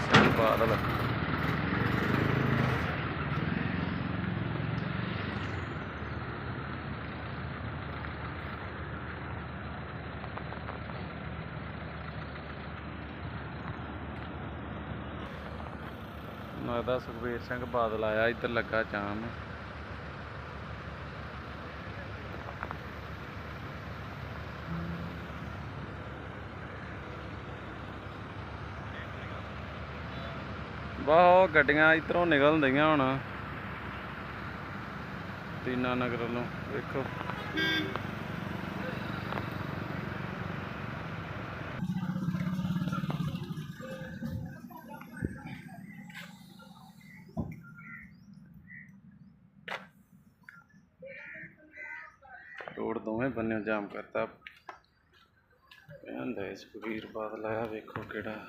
ਸਿੰਘ ਬਾਦਲ ਲੱਗਦਾ ਸੁਖਬੀਰ ਸਿੰਘ ਬਾਦਲ ਆਇਆ ਇੱਧਰ ਲੱਗਾ ਜਾਮ। ਵਾਹ ਗੱਡੀਆਂ ਇਧਰੋਂ ਨਿਕਲਣ ਦਈਆਂ ਹੁਣ। ਤੀਨਾ ਨਗਰ ਵੱਲੋਂ, ਵੇਖੋ। ਰੋਡ ਦੋਵੇਂ ਬੰਨਿਓ ਜਾਮ ਕਰਤਾ। ਕਹਿੰਦਾ ਸੁਖਬੀਰ ਬਾਦਲ ਆਇਆ ਵੇਖੋ ਕਿਹੜਾ